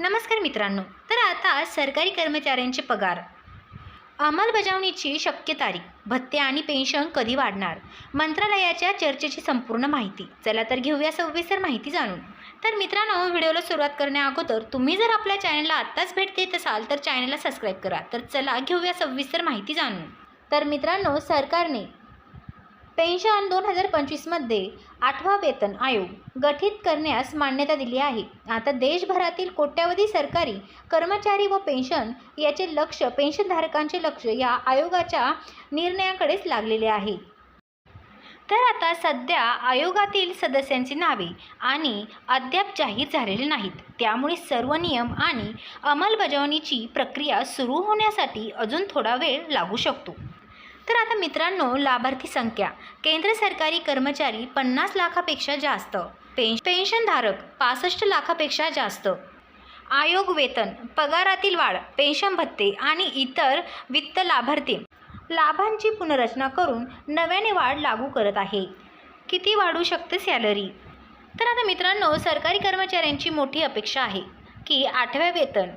नमस्कार मित्रांनो तर आता सरकारी कर्मचाऱ्यांचे पगार. अंमलबजावणीची शक्य तारीख भत्ते आणि पेन्शन कधी वाढणार? मंत्रालयाच्या चर्चेची संपूर्ण माहिती. चला तर घेऊया सविस्तर माहिती जाणून. तर मित्रांनो व्हिडिओला सुरुवात करण्या अगोदर तुम्ही जर आपल्या चॅनलला आत्ताच भेट देत असाल तर चॅनलला सबस्क्राईब करा. तर चला घेऊया सविस्तर माहिती जाणून. तर मित्रांनो सरकारने पेन्शन दोन हजार पंचवीसमध्ये आठवा वेतन आयोग गठीत करण्यास मान्यता दिली आहे. आता देशभरातील कोट्यावधी सरकारी कर्मचारी व पेन्शन याचे लक्ष पेन्शनधारकांचे लक्ष या आयोगाच्या निर्णयाकडेच लागलेले आहे. तर आता सध्या आयोगातील सदस्यांची नावे आणि अद्याप जाहीर झालेले नाहीत. त्यामुळे सर्व नियम आणि अंमलबजावणीची प्रक्रिया सुरू होण्यासाठी अजून थोडा वेळ लागू शकतो. तर आता मित्रांनो लाभार्थी संख्या. केंद्र सरकारी कर्मचारी पन्नास लाखापेक्षा जास्त. पेन्श पेन्शनधारक पासष्ट लाखापेक्षा जास्त. आयोग वेतन पगारातील वाढ पेन्शन भत्ते आणि इतर वित्त लाभार्थी. लाभांची पुनर्रचना करून नव्याने वाढ लागू करत आहे. किती वाढू शकते सॅलरी? तर आता मित्रांनो सरकारी कर्मचाऱ्यांची मोठी अपेक्षा आहे की आठव्या वेतन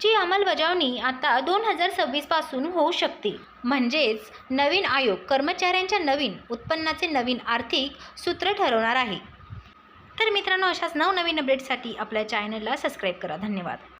ची अंमलबजावणी आता दोन हजार सव्वीसपासून होऊ शकते. म्हणजेच नवीन आयोग कर्मचाऱ्यांच्या नवीन उत्पन्नाचे नवीन आर्थिक सूत्र ठरवणार आहे. तर मित्रांनो अशाच नवनवीन अपडेटसाठी आपल्या चॅनलला सबस्क्राईब करा. धन्यवाद.